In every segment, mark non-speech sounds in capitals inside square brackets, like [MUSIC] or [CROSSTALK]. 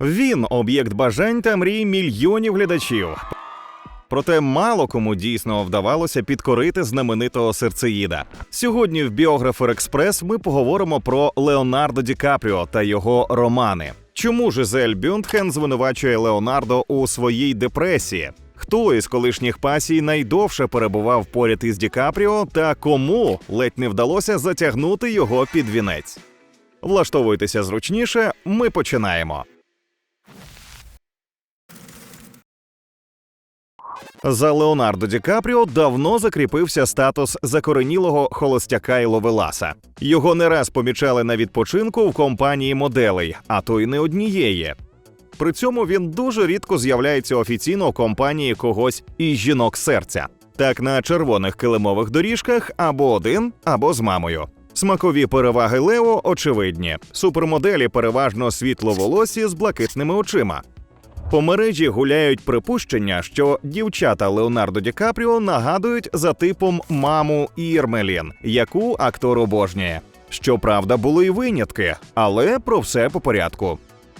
Він об'єкт бажань та мрій мільйонів глядачів. Проте мало кому дійсно вдавалося підкорити знаменитого серцеїда. Сьогодні в Біографер Експрес ми поговоримо про Леонардо Ді Капріо та його романи. Чому Жизель Бюндхен звинувачує Леонардо у своїй депресії? Хто із колишніх пасій найдовше перебував поряд із Ді Капріо та кому ледь не вдалося затягнути його під вінець? Влаштовуйтеся зручніше, ми починаємо. За Леонардо Ді Капріо давно закріпився статус закоренілого холостяка і ловеласа. Його не раз помічали на відпочинку в компанії моделей, а то й не однієї. При цьому він дуже рідко з'являється офіційно у компанії когось із жінок серця. Так на червоних килимових доріжках або один, або з мамою. Смакові переваги Лео очевидні. Супермоделі переважно світловолосі з блакитними очима. По мережі гуляють припущення, що дівчата Леонардо Ді Капріо нагадують за типом маму Ірмелін, яку актор обожнює. Щоправда, були й винятки, але про все по порядку.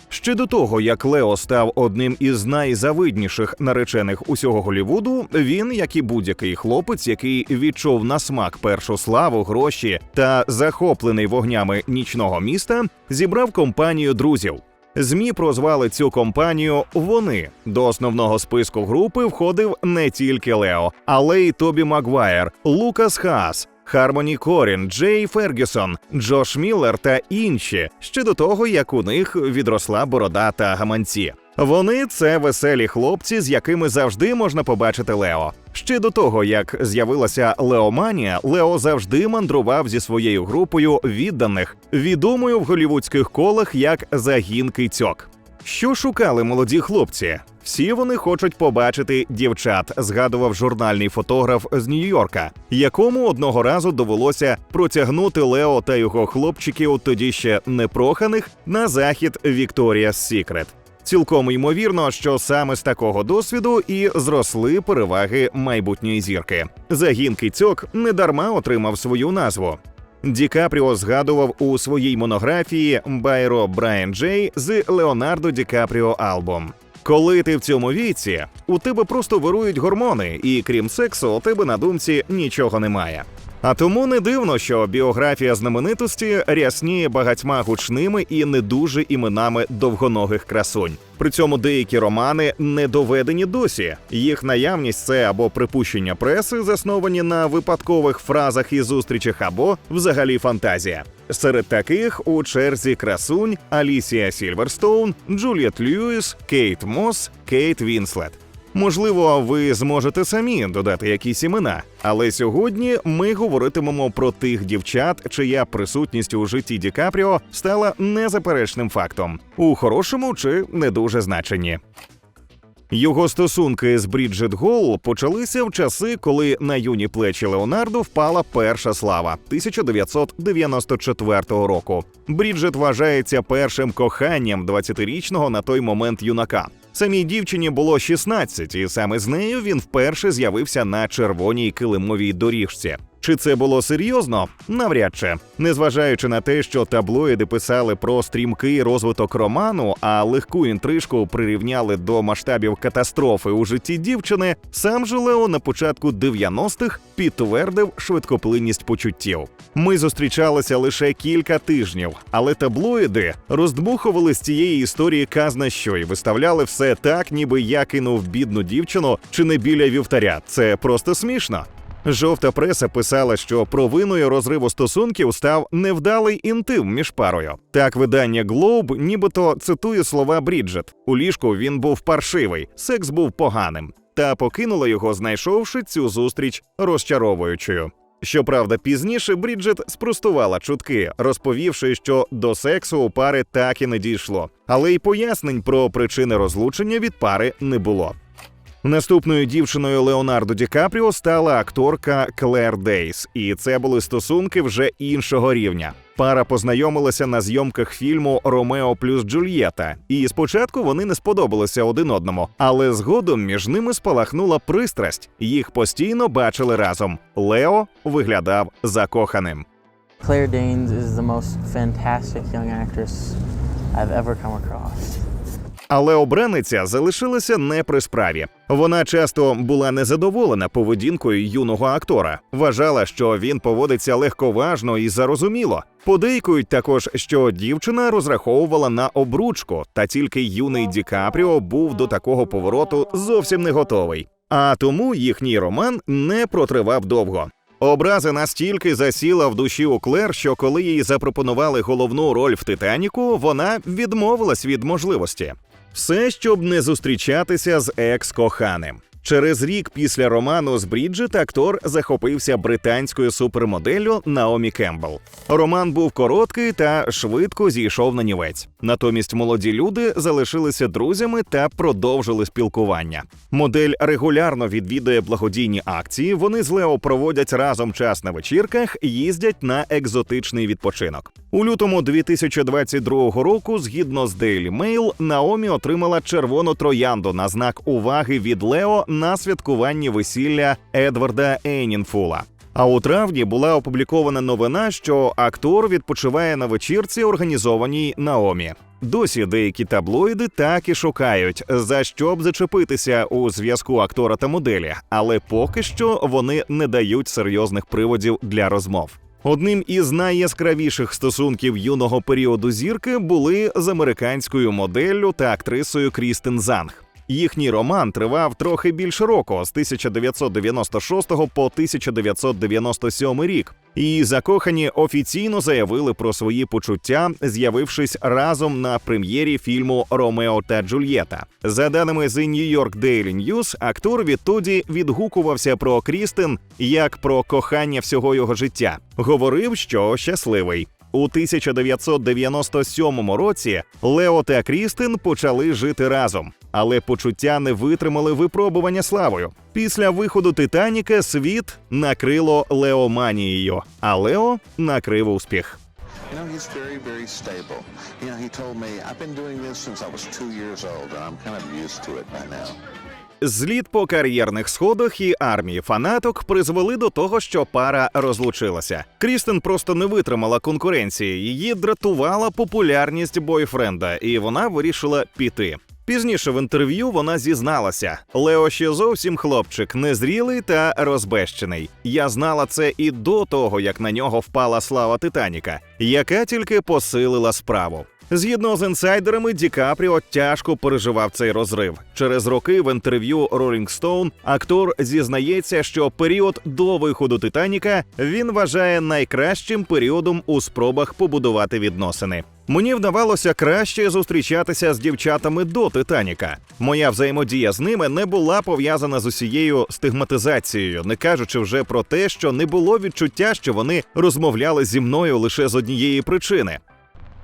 Ще до того, як Лео став одним із найзавидніших наречених усього Голівуду, він, як і будь-який хлопець, який відчув на смак першу славу, гроші та захоплений вогнями нічного міста, зібрав компанію друзів. ЗМІ прозвали цю компанію вони. До основного списку групи входив не тільки Лео, але й Тобі Магуайр, Лукас Хас, Хармоні Корін, Джей Фергюсон, Джош Міллер та інші ще до того, як у них відросла борода та гаманці. Вони це веселі хлопці, з якими завжди можна побачити Лео. Ще до того, як з'явилася Леоманія, Лео завжди мандрував зі своєю групою відданих, відомою в голівудських колах як загін кицьок. Що шукали молоді хлопці? Всі вони хочуть побачити дівчат, згадував журнальний фотограф з Нью-Йорка, якому одного разу довелося протягнути Лео та його хлопчиків, тоді ще непроханих, на захід Вікторія Сікрет. Цілком ймовірно, що саме з такого досвіду і зросли переваги майбутньої зірки. Загін кицьок недарма отримав свою назву. Ді Капріо згадував у своїй монографії Байро Брайан Джей з Леонардо Ді Капріо Албом. Коли ти в цьому віці, у тебе просто вирують гормони, і крім сексу, у тебе на думці нічого немає. А тому не дивно, що біографія знаменитості рясніє багатьма гучними і не дуже іменами довгоногих красунь. При цьому деякі романи не доведені досі. Їх наявність це або припущення преси, засновані на випадкових фразах і зустрічах, або взагалі фантазія. Серед таких у черзі красунь Алісія Сільверстоун, Джуліет Льюіс, Кейт Мос, Кейт Вінслет. Можливо, ви зможете самі додати якісь імена, але сьогодні ми говоритимемо про тих дівчат, чия присутність у житті Ді Капріо стала незаперечним фактом у хорошому чи не дуже значенні. Його стосунки з Бріджит Голл почалися в часи, коли на юні плечі Леонардо впала перша слава 1994 року. Бріджит вважається першим коханням 20-річного на той момент юнака. Самій дівчині було 16, і саме з нею він вперше з'явився на червоній килимовій доріжці. Чи це було серйозно? Навряд чи. Незважаючи на те, що таблоїди писали про стрімкий розвиток роману, а легку інтрижку прирівняли до масштабів катастрофи у житті дівчини, сам же Лео на початку 90-х підтвердив швидкоплинність почуттів. Ми зустрічалися лише кілька тижнів, але таблоїди роздмухували з цієї історії казна що й виставляли все так, ніби я кинув бідну дівчину чи не біля вівтаря. Це просто смішно. Жовта преса писала, що провиною розриву стосунків став невдалий інтим між парою. Так видання Globe нібито цитує слова Бріджет: у ліжку він був паршивий, секс був поганим, та покинула його, знайшовши цю зустріч розчаровуючою. Щоправда, пізніше Бріджет спростувала чутки, розповівши, що до сексу у пари так і не дійшло, але й пояснень про причини розлучення від пари не було. Наступною дівчиною Леонардо Ді Капріо стала акторка Клер Дейс, і це були стосунки вже іншого рівня. Пара познайомилася на зйомках фільму Ромео плюс Джульєта, і спочатку вони не сподобалися один одному, але згодом між ними спалахнула пристрасть. Їх постійно бачили разом. Лео виглядав закоханим. Claire Danes is the most fantastic young actress I've ever come across. Але обраниця залишилася не при справі. Вона часто була незадоволена поведінкою юного актора, вважала, що він поводиться легковажно і зарозуміло. Подейкують також, що дівчина розраховувала на обручку, та тільки юний Ді Капріо був до такого повороту зовсім не готовий. А тому їхній роман не протривав довго. Образа настільки засіла в душі у Клер, що коли їй запропонували головну роль в Титаніку, вона відмовилась від можливості. Все, щоб не зустрічатися з екс-коханим. Через рік після роману з Бріджит актор захопився британською супермоделлю Наомі Кембл. Роман був короткий та швидко зійшов на нівець. Натомість молоді люди залишилися друзями та продовжили спілкування. Модель регулярно відвідує благодійні акції. Вони з Лео проводять разом час на вечірках, їздять на екзотичний відпочинок. У лютому 2022 року, згідно з Daily Mail, Наомі отримала червону троянду на знак уваги від Лео на святкуванні весілля Едварда Ейнінфула. А у травні була опублікована новина, що актор відпочиває на вечірці, організованій Наомі. Досі деякі таблоїди так і шукають, за що б зачепитися у зв'язку актора та моделі, але поки що вони не дають серйозних приводів для розмов. Одним із найяскравіших стосунків юного періоду зірки були з американською моделлю та актрисою Крістен Занг. Їхній роман тривав трохи більше року з 1996 по 1997 рік. І закохані офіційно заявили про свої почуття, з'явившись разом на прем'єрі фільму Ромео та Джульєта. За даними The New York Daily News, актор відтоді відгукувався про Крістен як про кохання всього його життя. Говорив, що щасливий. У 1997 році Лео та Крістин почали жити разом, але почуття не витримали випробування славою. Після виходу Титаніка світ накрило Леоманією, а Лео накрив успіх. You know, he's very, very stable. You know, he told me, I've been doing this since I was two years old, and I'm kind of used to it by now. Зліт по кар'єрних сходах і армії фанаток призвели до того, що пара розлучилася. Крістен просто не витримала конкуренції. Її дратувала популярність бойфренда, і вона вирішила піти. Пізніше в інтерв'ю вона зізналася: Лео ще зовсім хлопчик, незрілий та розбещений. Я знала це і до того, як на нього впала слава Титаніка, яка тільки посилила справу. Згідно з інсайдерами, Ді Капріо тяжко переживав цей розрив. Через роки в інтерв'ю Rolling Stone актор зізнається, що період до виходу Титаніка він вважає найкращим періодом у спробах побудувати відносини. Мені вдавалося краще зустрічатися з дівчатами до Титаніка. Моя взаємодія з ними не була пов'язана з усією стигматизацією, не кажучи вже про те, що не було відчуття, що вони розмовляли зі мною лише з однієї причини.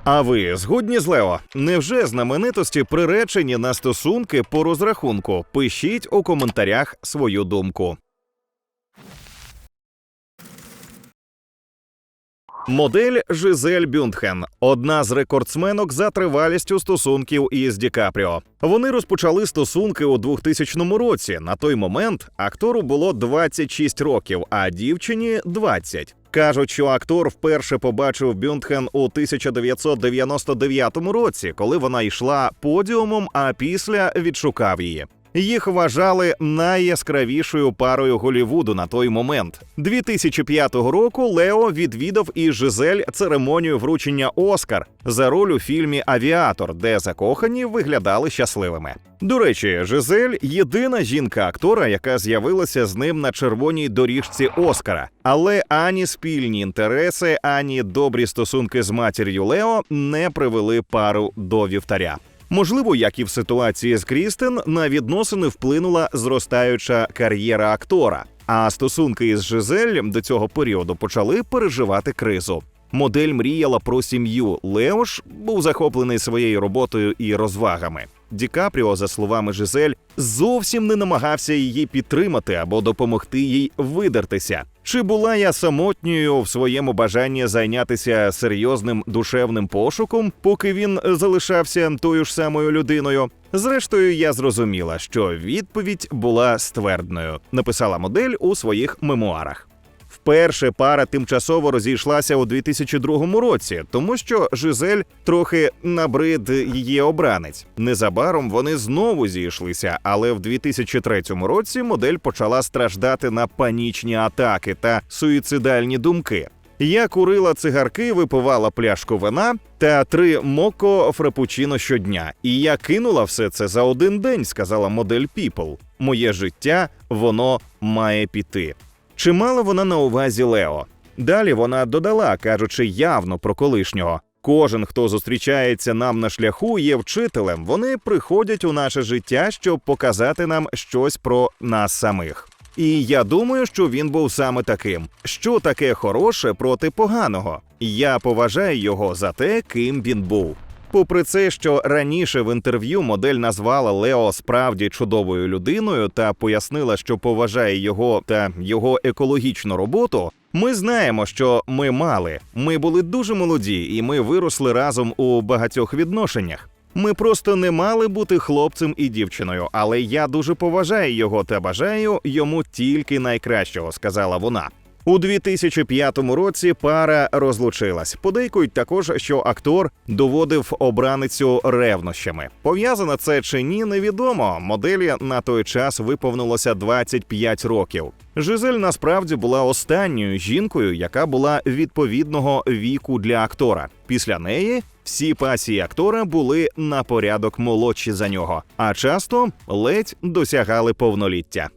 А ви згодні з Лео? Невже знаменитості приречені на стосунки по розрахунку? Пишіть у коментарях свою думку. Модель Жизель Бюндхен одна з рекордсменок за тривалістю стосунків із Ді Капріо. Вони розпочали стосунки у 2000 році. На той момент актору було 26 років, а дівчині 20. Кажуть, що актор вперше побачив Бюндхен у 1999 році, коли вона йшла подіумом, а після відшукав її. Їх вважали найяскравішою парою Голівуду на той момент. 2005 року Лео відвідав із Жизель церемонію вручення Оскар за роль у фільмі Авіатор, де закохані виглядали щасливими. До речі, Жизель єдина жінка актора, яка з'явилася з ним на червоній доріжці Оскара. Але ані спільні інтереси, ані добрі стосунки з матір'ю Лео не привели пару до вівтаря. Можливо, як і в ситуації з Крістен, на відносини вплинула зростаюча кар'єра актора. А стосунки із Жизель до цього періоду почали переживати кризу. Модель мріяла про сім'ю. Лео ж був захоплений своєю роботою і розвагами. Ді Капріо, за словами Жизель, зовсім не намагався її підтримати або допомогти їй видертися. Чи була я самотньою в своєму бажанні зайнятися серйозним душевним пошуком, поки він залишався тою ж самою людиною? Зрештою, я зрозуміла, що відповідь була ствердною, написала модель у своїх мемуарах. Вперше пара тимчасово розійшлася у 2002 році, тому що Жизель трохи набрид її обранець. Незабаром вони знову зійшлися, але в 2003 році модель почала страждати на панічні атаки та суїцидальні думки. Я курила цигарки, випивала пляшку вина та три моко фрапучино щодня. І я кинула все це за один день, сказала модель People. Моє життя воно має піти. Чи мала вона на увазі Лео? Далі вона додала, кажучи явно про колишнього. Кожен, хто зустрічається нам на шляху, є вчителем. Вони приходять у наше життя, щоб показати нам щось про нас самих. І я думаю, що він був саме таким. Що таке хороше проти поганого? Я поважаю його за те, ким він був. Попри це, що раніше в інтерв'ю модель назвала Лео справді чудовою людиною та пояснила, що поважає його та його екологічну роботу. Ми знаємо, що ми мали. Ми були дуже молоді, і ми виросли разом у багатьох відношеннях. Ми просто не мали бути хлопцем і дівчиною, але я дуже поважаю його та бажаю йому тільки найкращого, сказала вона. У 2005 році пара розлучилась. Подейкують також, що актор доводив обраницю ревнощами. Пов'язано це чи ні, невідомо. Моделі на той час виповнилося 25 років. Жизель насправді була останньою жінкою, яка була відповідного віку для актора. Після неї всі пасії актора були на порядок молодші за нього, а часто ледь досягали повноліття.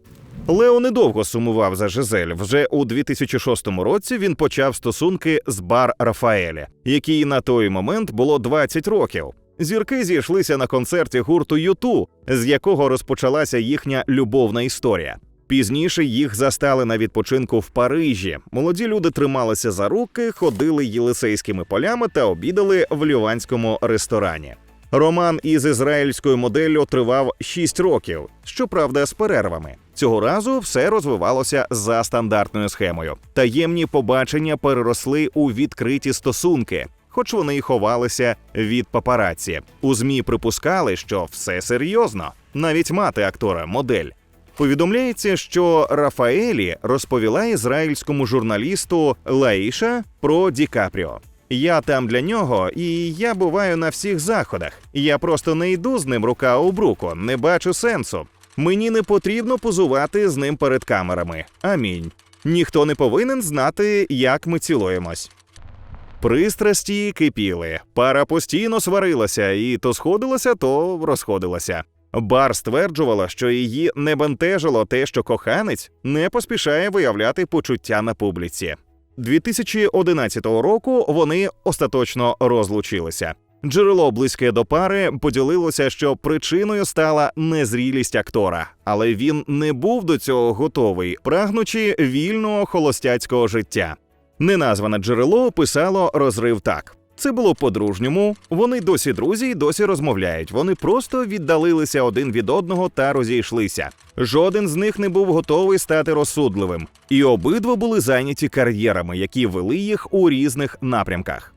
Лео недовго сумував за Жизель. Вже у 2006 році він почав стосунки з бар Рафаелі, якій на той момент було 20 років. Зірки зійшлися на концерті гурту Юту, з якого розпочалася їхня любовна історія. Пізніше їх застали на відпочинку в Парижі. Молоді люди трималися за руки, ходили єлисейськими полями та обідали в ліванському ресторані. Роман із ізраїльською моделлю тривав 6 років, щоправда, з перервами. Цього разу все розвивалося за стандартною схемою. Таємні побачення переросли у відкриті стосунки, хоч вони й ховалися від папараці. У змі припускали, що все серйозно. Навіть мати актора, модель. Повідомляється, що Рафаелі розповіла ізраїльському журналісту Лаїша про Ді Капріо. Я там для нього, і я буваю на всіх заходах. Я просто не йду з ним рука об руку, не бачу сенсу. Мені не потрібно позувати з ним перед камерами. Амінь. Ніхто не повинен знати, як ми цілуємось. Пристрасті кипіли. Пара постійно сварилася і то сходилася, то розходилася. Бар стверджувала, що її не бентежило те, що коханець не поспішає виявляти почуття на публіці. 2011 року вони остаточно розлучилися. Джерело близьке до пари поділилося, що причиною стала незрілість актора, але він не був до цього готовий, прагнучи вільного холостяцького життя. Неназване джерело описало розрив так. Це було по-дружньому. Вони досі друзі й досі розмовляють. Вони просто віддалилися один від одного та розійшлися. Жоден з них не був готовий стати розсудливим, і обидва були зайняті кар'єрами, які вели їх у різних напрямках.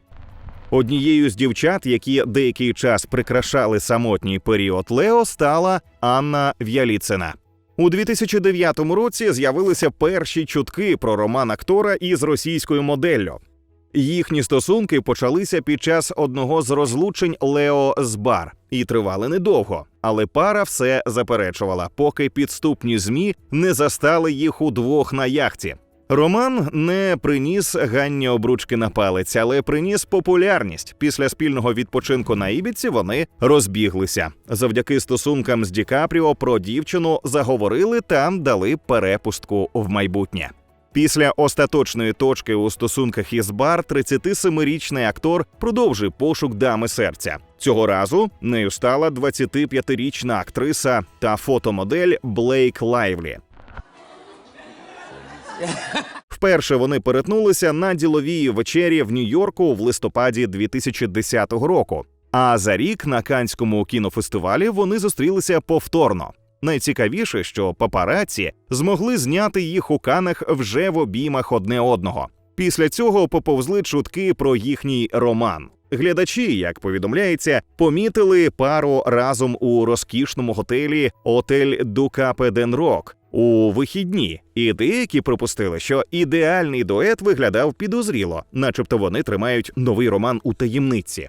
Однією з дівчат, які деякий час прикрашали самотній період Лео, стала Анна В'яліцина. У 2009 році з'явилися перші чутки про роман актора із російською моделлю. Їхні стосунки почалися під час одного з розлучень Лео з бар і тривали недовго. Але пара все заперечувала, поки підступні змі не застали їх удвох на яхті. Роман не приніс Ганні обручки на палець, але приніс популярність. Після спільного відпочинку на Ібіці вони розбіглися. Завдяки стосункам з Ді Капріо про дівчину заговорили та дали перепустку в майбутнє. Після остаточної точки у стосунках із бар 37-річний актор продовжив пошук дами серця. Цього разу нею стала 25-річна актриса та фотомодель Блейк Лайвлі. Вперше вони перетнулися на діловій вечері в Нью-Йорку в листопаді 2010 року. А за рік на Канському кінофестивалі вони зустрілися повторно. Найцікавіше, що папараці змогли зняти їх у канах вже в обіймах одне одного. Після цього поповзли чутки про їхній роман. Глядачі, як повідомляється, помітили пару разом у розкішному готелі Отель Дукапе Ден Рок у вихідні, і деякі припустили, що ідеальний дует виглядав підозріло, начебто вони тримають новий роман у таємниці.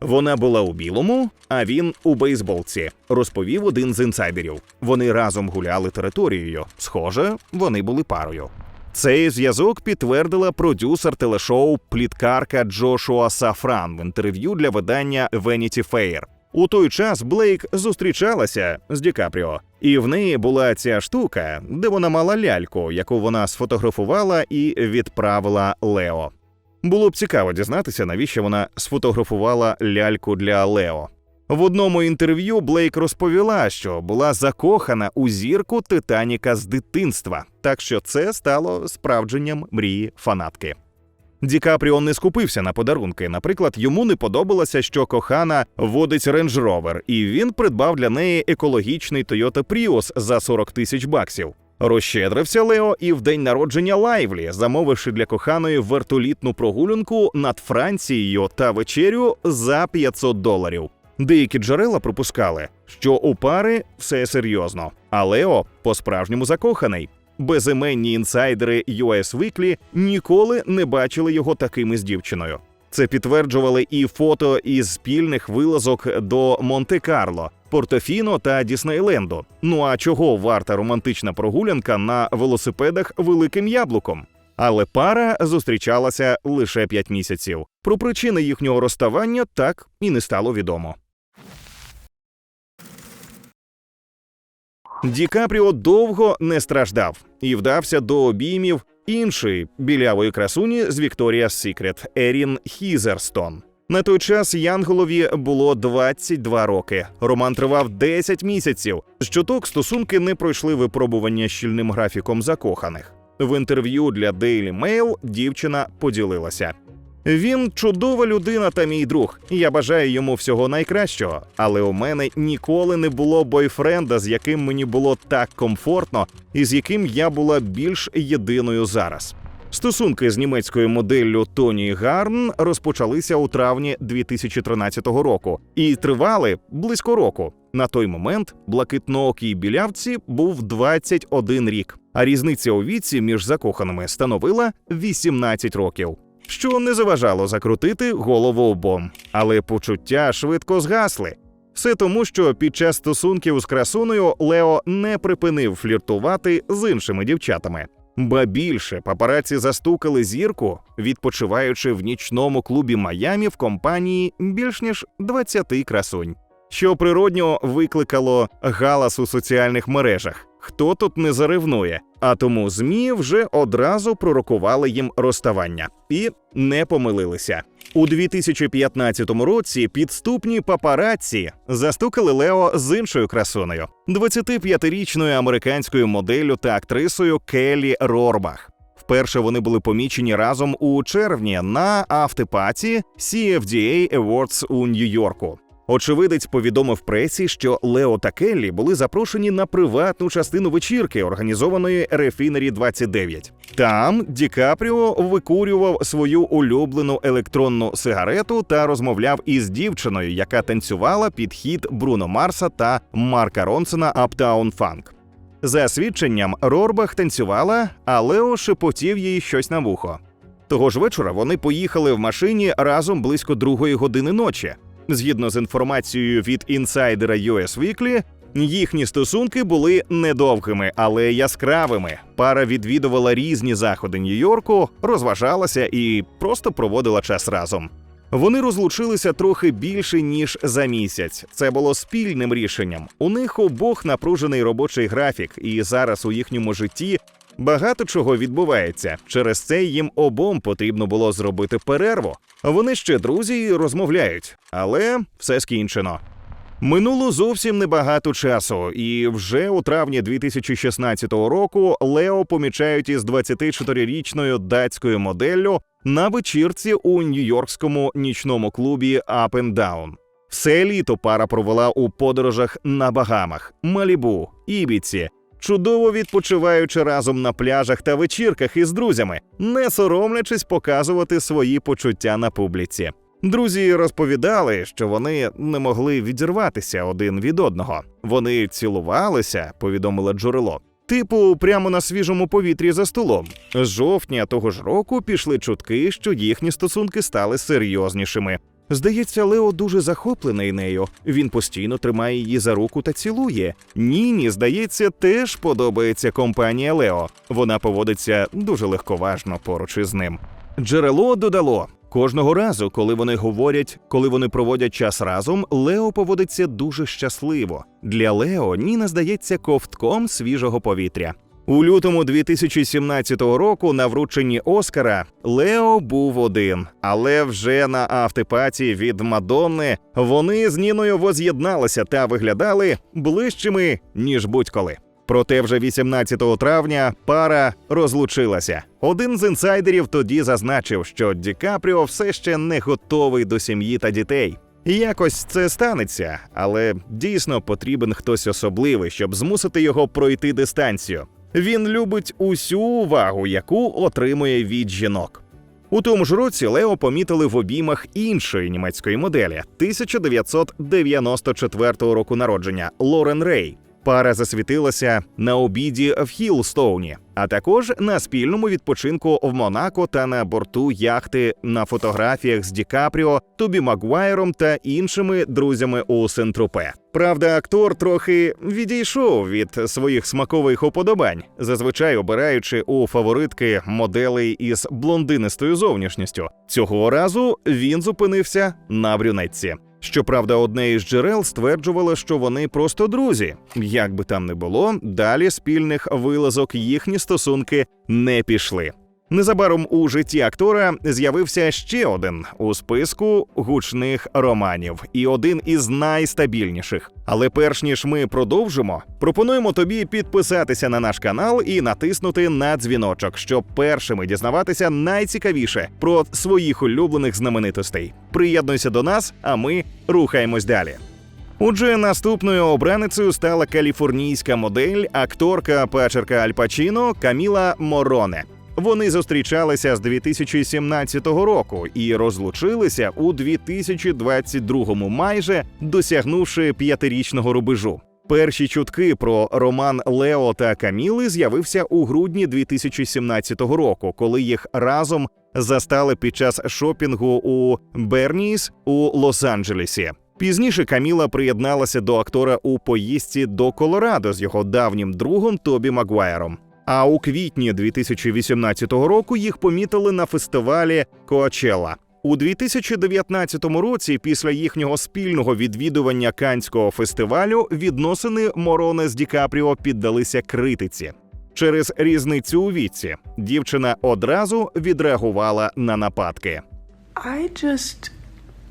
Вона була у білому, а він у бейсболці, розповів один з інсайдерів. Вони разом гуляли територією. Схоже, вони були парою. Цей зв'язок підтвердила продюсер телешоу пліткарка Джошуа Сафран в інтерв'ю для видання Vanity Fair. У той час Блейк зустрічалася з Ді Капріо, і в неї була ця штука, де вона мала ляльку, яку вона сфотографувала і відправила Лео. Було б цікаво дізнатися, навіщо вона сфотографувала ляльку для Лео. В одному інтерв'ю Блейк розповіла, що була закохана у зірку Титаніка з дитинства, так що це стало справдженням мрії фанатки. Ді Капріо не скупився на подарунки. Наприклад, йому не подобалося, що кохана водить Range Rover, і він придбав для неї екологічний Toyota Prius за 40 тисяч баксів. Розщедрився Лео і в день народження Лайвлі, замовивши для коханої вертолітну прогулянку над Францією та вечерю за 500 доларів. Деякі джерела припускали, що у пари все серйозно, а Лео по-справжньому закоханий. Безіменні інсайдери US Weekly ніколи не бачили його такими з дівчиною. Це підтверджували і фото із спільних вилазок до Монте-Карло, Портофіно та Діснейленду. Ну а чого варта романтична прогулянка на велосипедах великим яблуком? Але пара зустрічалася лише 5 місяців. Про причини їхнього розставання так і не стало відомо. Ді Капріо довго не страждав і вдався до обіймів іншої білявої красуні з Вікторія Сікрет Ерін Хізерстон. На той час Янголові було 22 роки. Роман тривав 10 місяців. З чуток стосунки не пройшли випробування щільним графіком закоханих. В інтерв'ю для Daily Mail дівчина поділилася. Він чудова людина та мій друг. Я бажаю йому всього найкращого. Але у мене ніколи не було бойфренда, з яким мені було так комфортно, і з яким я була більш єдиною зараз. Стосунки з німецькою моделлю Тоні Гарн розпочалися у травні 2013 року і тривали близько року. На той момент блакитноокій білявці був 21 рік, а різниця у віці між закоханими становила 18 років що не заважало закрутити голову обом. Але почуття швидко згасли. Все тому, що під час стосунків з красунею Лео не припинив фліртувати з іншими дівчатами. Ба більше папараці застукали зірку, відпочиваючи в нічному клубі Майамі в компанії більш ніж 20 красунь, що природньо викликало галас у соціальних мережах. Хто тут не заревнує? А тому змі вже одразу пророкували їм розставання і не помилилися. У 2015 році підступні папараці застукали Лео з іншою красунею, 25-річною американською моделлю та актрисою Келлі Рорбах. Вперше вони були помічені разом у червні на автопаті CFDA Awards у Нью-Йорку. Очевидець повідомив пресі, що Лео та Келлі були запрошені на приватну частину вечірки, організованої Refinery 29. Там Ді Капріо викурював свою улюблену електронну сигарету та розмовляв із дівчиною, яка танцювала під хід Бруно Марса та Марка Ронсона Uptown Funk. За свідченням, Рорбах танцювала, а Лео шепотів їй щось на вухо. Того ж вечора вони поїхали в машині разом близько другої години ночі. Згідно з інформацією від інсайдера US Weekly, їхні стосунки були недовгими, але яскравими. Пара відвідувала різні заходи Нью-Йорку, розважалася і просто проводила час разом. Вони розлучилися трохи більше ніж за місяць. Це було спільним рішенням. У них обох напружений робочий графік, і зараз у їхньому житті багато чого відбувається. Через це їм обом потрібно було зробити перерву. Вони ще друзі і розмовляють, але все скінчено. Минуло зовсім небагато часу, і вже у травні 2016 року Лео помічають із 24-річною датською моделлю на вечірці у нью-йоркському нічному клубі Up and Down. Все літо пара провела у подорожах на Багамах, Малібу, Ібіці, чудово відпочиваючи разом на пляжах та вечірках із друзями, не соромлячись показувати свої почуття на публіці. Друзі розповідали, що вони не могли відірватися один від одного. Вони цілувалися, повідомило джерело. Типу, прямо на свіжому повітрі за столом. З жовтня того ж року пішли чутки, що їхні стосунки стали серйознішими. Здається, Лео дуже захоплений нею. Він постійно тримає її за руку та цілує. Ніні, здається, теж подобається компанія Лео. Вона поводиться дуже легковажно поруч із ним. Джерело додало. Кожного разу, коли вони говорять, коли вони проводять час разом, Лео поводиться дуже щасливо. Для Лео Ніна здається ковтком свіжого повітря. У лютому 2017 року на врученні Оскара Лео був один, але вже на автопаті від Мадонни вони з Ніною воз'єдналися та виглядали ближчими ніж будь-коли. Проте вже 18 травня пара розлучилася. Один з інсайдерів тоді зазначив, що Ді Капріо все ще не готовий до сім'ї та дітей. Якось це станеться, але дійсно потрібен хтось особливий, щоб змусити його пройти дистанцію. Він любить усю увагу, яку отримує від жінок. У тому ж році Лео помітили в обіймах іншої німецької моделі 1994 року народження Лорен Рей. Пара засвітилася на обіді в Хілстоуні, а також на спільному відпочинку в Монако та на борту яхти на фотографіях з Ді Капріо, Тобі Магуайром та іншими друзями у Сент-Тропе. Правда, актор трохи відійшов від своїх смакових уподобань, зазвичай обираючи у фаворитки моделей із блондинистою зовнішністю. Цього разу він зупинився на брюнетці. Щоправда, одне із джерел стверджувало, що вони просто друзі. Як би там не було, далі спільних вилазок їхні стосунки не пішли. Незабаром у житті актора з'явився ще один у списку гучних романів, і один із найстабільніших. Але перш ніж ми продовжимо, пропонуємо тобі підписатися на наш канал і натиснути на дзвіночок, щоб першими дізнаватися найцікавіше про своїх улюблених знаменитостей. Приєднуйся до нас, а ми рухаємось далі. Отже, наступною обраницею стала каліфорнійська модель, акторка пачерка Аль Пачіно Каміла Мороне. Вони зустрічалися з 2017 року і розлучилися у 2022, майже досягнувши п'ятирічного рубежу. Перші чутки про роман Лео та Каміли з'явився у грудні 2017 року, коли їх разом застали під час шопінгу у Берніс у Лос-Анджелесі. Пізніше Каміла приєдналася до актора у поїздці до Колорадо з його давнім другом Тобі Магуайром. А у квітні 2018 року їх помітили на фестивалі Коачелла. У 2019 році, після їхнього спільного відвідування Канського фестивалю, відносини Мороне з Ді Капріо піддалися критиці. Через різницю у віці дівчина одразу відреагувала на нападки. I just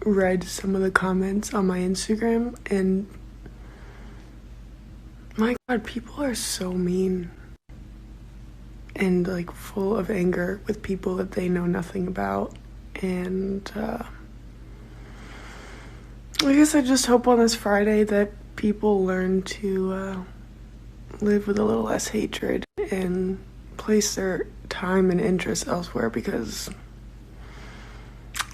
read some of the comments on my Instagram and my god, people are so mean and like full of anger with people that they know nothing about. And uh, I guess I just hope on this Friday that people learn to uh, live with a little less hatred and place their time and interests elsewhere because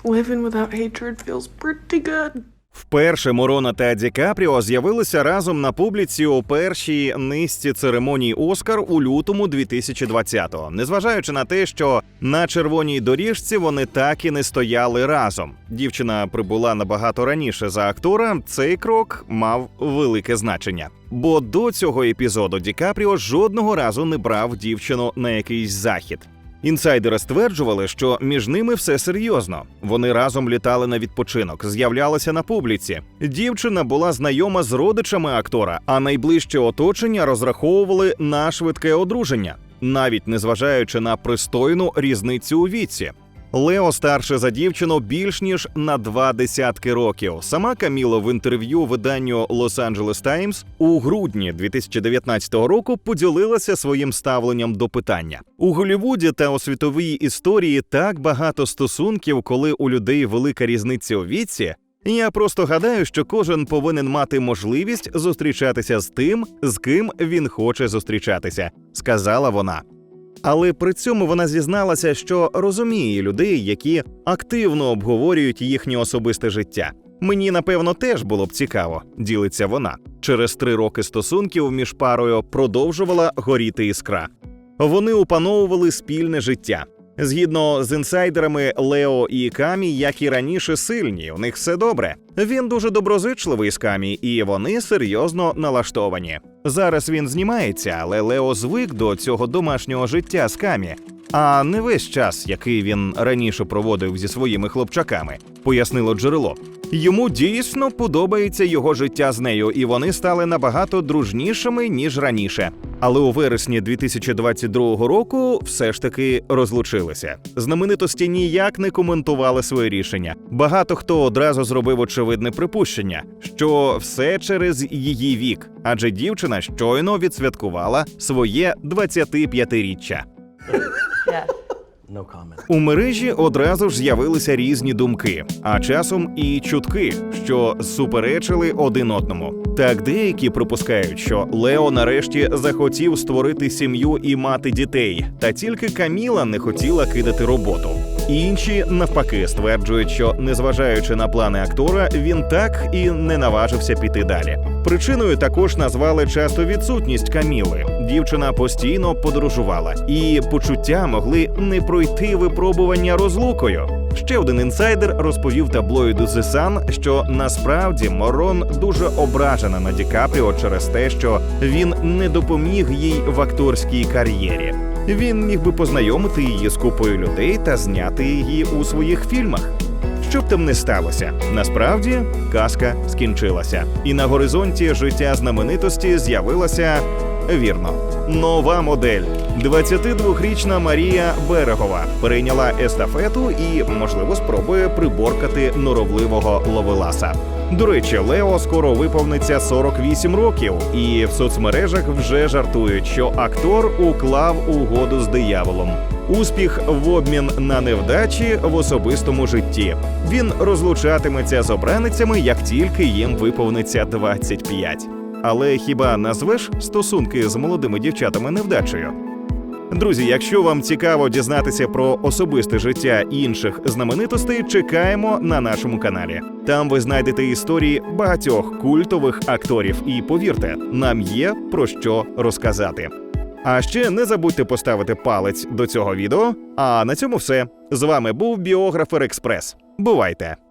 Living without hatred feels pretty good. Вперше Морона та Ді Капріо з'явилися разом на публіці у першій низці церемоній Оскар у лютому 2020-го, незважаючи на те, що на червоній доріжці вони так і не стояли разом. Дівчина прибула набагато раніше за актора. Цей крок мав велике значення. Бо до цього епізоду Ді Капріо жодного разу не брав дівчину на якийсь захід. Інсайдери стверджували, що між ними все серйозно. Вони разом літали на відпочинок, з'являлися на публіці. Дівчина була знайома з родичами актора, а найближче оточення розраховували на швидке одруження, навіть незважаючи на пристойну різницю у віці. Лео старше за дівчину більш ніж на два десятки років. Сама Каміло в інтерв'ю виданню Los Angeles Times у грудні 2019 року поділилася своїм ставленням до питання у Голлівуді та у світовій історії так багато стосунків, коли у людей велика різниця у віці. Я просто гадаю, що кожен повинен мати можливість зустрічатися з тим, з ким він хоче зустрічатися, сказала вона. Але при цьому вона зізналася, що розуміє людей, які активно обговорюють їхнє особисте життя. Мені напевно теж було б цікаво, ділиться вона. Через три роки стосунків між парою продовжувала горіти іскра. Вони опановували спільне життя. Згідно з інсайдерами, Лео і Камі, як і раніше, сильні. У них все добре. Він дуже доброзичливий з Камі, і вони серйозно налаштовані. Зараз він знімається, але Лео звик до цього домашнього життя з Камі, а не весь час, який він раніше проводив зі своїми хлопчаками, пояснило джерело. Йому дійсно подобається його життя з нею, і вони стали набагато дружнішими ніж раніше. Але у вересні 2022 року все ж таки розлучилися. Знаменитості ніяк не коментували своє рішення. Багато хто одразу зробив очевидне припущення, що все через її вік, адже дівчина щойно відсвяткувала своє 25-річчя. [LAUGHS] Yeah. No comment. У мережі одразу ж з'явилися різні думки, а часом і чутки, що суперечили один одному. Так деякі припускають, що Лео нарешті захотів створити сім'ю і мати дітей, та тільки Каміла не хотіла кидати роботу. Інші навпаки стверджують, що незважаючи на плани актора, він так і не наважився піти далі. Причиною також назвали часто відсутність Каміли. Дівчина постійно подорожувала, і почуття могли не пройти випробування розлукою. Ще один інсайдер розповів таблоїду The Sun, що насправді Морон дуже ображена на Ді Капріо через те, що він не допоміг їй в акторській кар'єрі. Він міг би познайомити її з купою людей та зняти її у своїх фільмах. Що б там не сталося, насправді казка скінчилася, і на горизонті життя знаменитості з'явилася вірно нова модель. 22-річна Марія Берегова перейняла естафету і, можливо, спробує приборкати норовливого ловеласа. До речі, Лео скоро виповниться 48 років, і в соцмережах вже жартують, що актор уклав угоду з дияволом. Успіх в обмін на невдачі в особистому житті. Він розлучатиметься з обраницями, як тільки їм виповниться 25. Але хіба назвеш стосунки з молодими дівчатами невдачею? Друзі, якщо вам цікаво дізнатися про особисте життя інших знаменитостей, чекаємо на нашому каналі. Там ви знайдете історії багатьох культових акторів, і повірте, нам є про що розказати. А ще не забудьте поставити палець до цього відео. А на цьому все. З вами був Біографер Експрес. Бувайте!